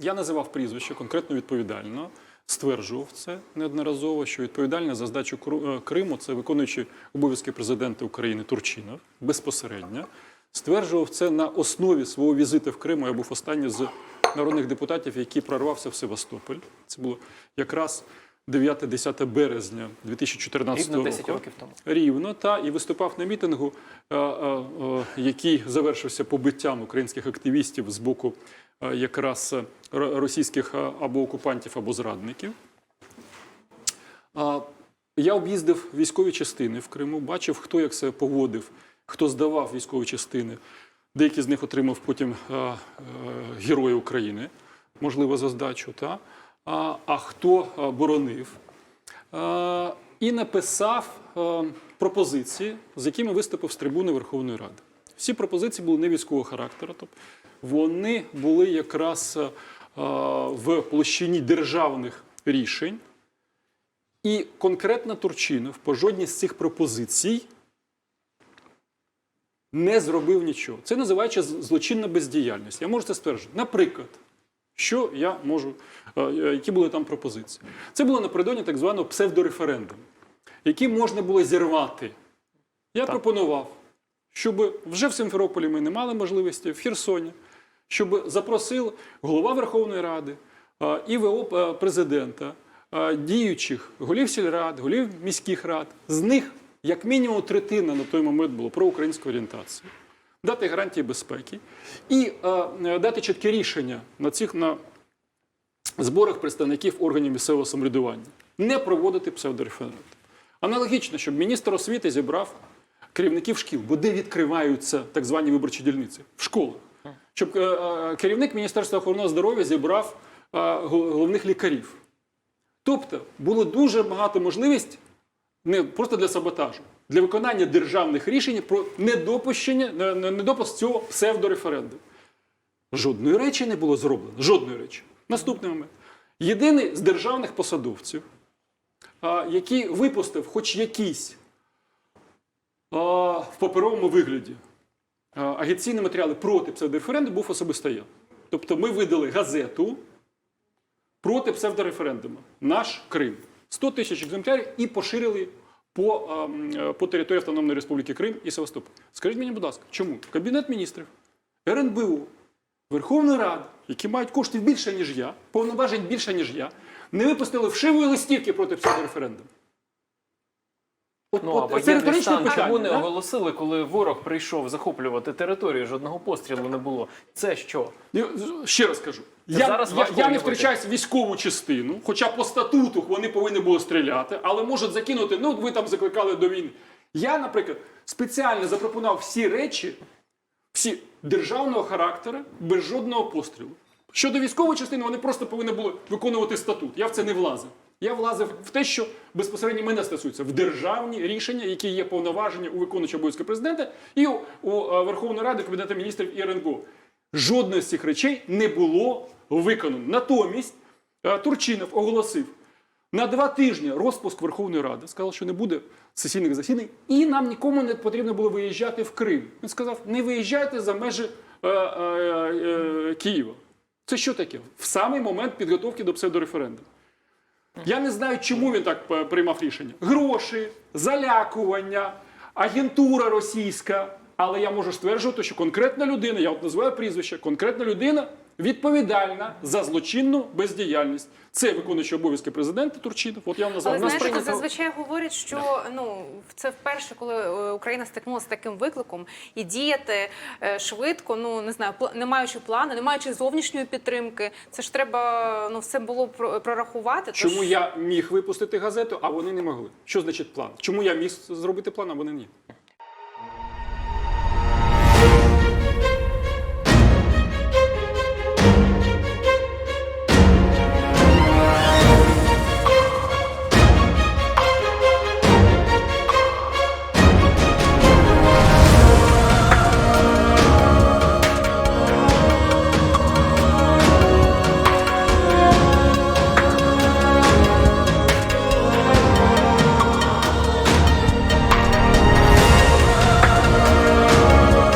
Я називав прізвище конкретно відповідально, стверджував це неодноразово, що відповідальний за здачу е, Криму це виконуючий обов'язки президента України Турчинов безпосередньо. Стверджував це на основі свого візиту в Крим. Я був останній з народних депутатів, який прорвався в Севастополь. Це було якраз 9-10 березня 2014 Рівно року. років тому. Рівно та і виступав на мітингу, е, е, е, який завершився побиттям українських активістів з боку якраз російських або окупантів, або зрадників. Я об'їздив військові частини в Криму, бачив, хто як себе поводив, хто здавав військові частини. Деякі з них отримав потім Герої України, можливо, за здачу, та? А, хто боронив. І написав пропозиції, з якими виступив з трибуни Верховної Ради. Всі пропозиції були не військового характеру, тобто вони були якраз в площині державних рішень. І конкретно Турчинов по жодній з цих пропозицій не зробив нічого. Це називається злочинна бездіяльність. Я можу це стверджувати. Наприклад, що я можу, е, е, які були там пропозиції? Це було напередодні так званого псевдореферендуму, який можна було зірвати. Я пропонував, щоб вже в Симферополі ми не мали можливості, в Херсоні, щоб запросив голова Верховної Ради, е, ІВО е, президента, діючих голів сільрад, голів міських рад. З них як мінімум третина на той момент було про українську орієнтацію. Дати гарантії безпеки і е, е, дати чітке рішення на цих на зборах представників органів місцевого самоврядування, не проводити псевдореферендум. Аналогічно, щоб міністр освіти зібрав керівників шкіл, бо де відкриваються так звані виборчі дільниці? В школах. Щоб е, е, керівник Міністерства охорони здоров'я зібрав е, головних лікарів. Тобто було дуже багато можливостей не просто для саботажу, для виконання державних рішень про недопущення, не- не- недопуск цього псевдореферендуму. Жодної речі не було зроблено. Жодної речі. Наступний момент. Єдиний з державних посадовців, який випустив хоч якийсь а, в паперовому вигляді агітаційні матеріали проти псевдореферендуму, був особисто я. Тобто ми видали газету проти псевдореферендуму Наш Крим. 100 тисяч екземплярів і поширили по, е, по території Автономної Республіки Крим і Севастополь. Скажіть мені, будь ласка, чому Кабінет міністрів, РНБУ, Верховна Рада, які мають коштів більше, ніж я, повноважень більше, ніж я, не випустили вшивої листівки проти псевдореферендуму? От, Ну, а воєнний стан питання. чому не да? оголосили, коли ворог прийшов захоплювати територію, жодного пострілу не було. Це що? Ще раз кажу, я, зараз я, я не уявити. втручаюся в військову частину, хоча по статуту вони повинні були стріляти, але можуть закинути, ну ви там закликали до війни. Я, наприклад, спеціально запропонував всі речі, всі державного характеру, без жодного пострілу. Щодо військової частини, вони просто повинні були виконувати статут. Я в це не влазив. Я влазив в те, що безпосередньо мене стосується в державні рішення, які є повноваження у виконуючого обов'язки президента і у, е, Верховної Ради Кабінету міністрів і РНБО. Жодної з цих речей не було виконано. Натомість е, Турчинов оголосив на два тижні розпуск Верховної Ради, сказав, що не буде сесійних засідань, і нам нікому не потрібно було виїжджати в Крим. Він сказав: не виїжджайте за межі е, Києва. Це що таке? В самий момент підготовки до псевдореферендуму. Я не знаю, чому він так е, приймав рішення. Гроші, залякування, агентура російська. Але я можу стверджувати, що конкретна людина, я от називаю прізвище, конкретна людина відповідальна за злочинну бездіяльність. Це виконуючий обов'язки президента Турчинов. От я вам назвав. Але знаєте, зазвичай говорять, що ну це вперше, коли е, Україна стикнулася з таким викликом, і діяти е, швидко, ну не знаю, не маючи плану, не маючи зовнішньої підтримки. Це ж треба ну все було про- прорахувати. тож- Чому я міг випустити газету, а вони не могли? Що значить план? Чому я міг зробити план, а вони ні?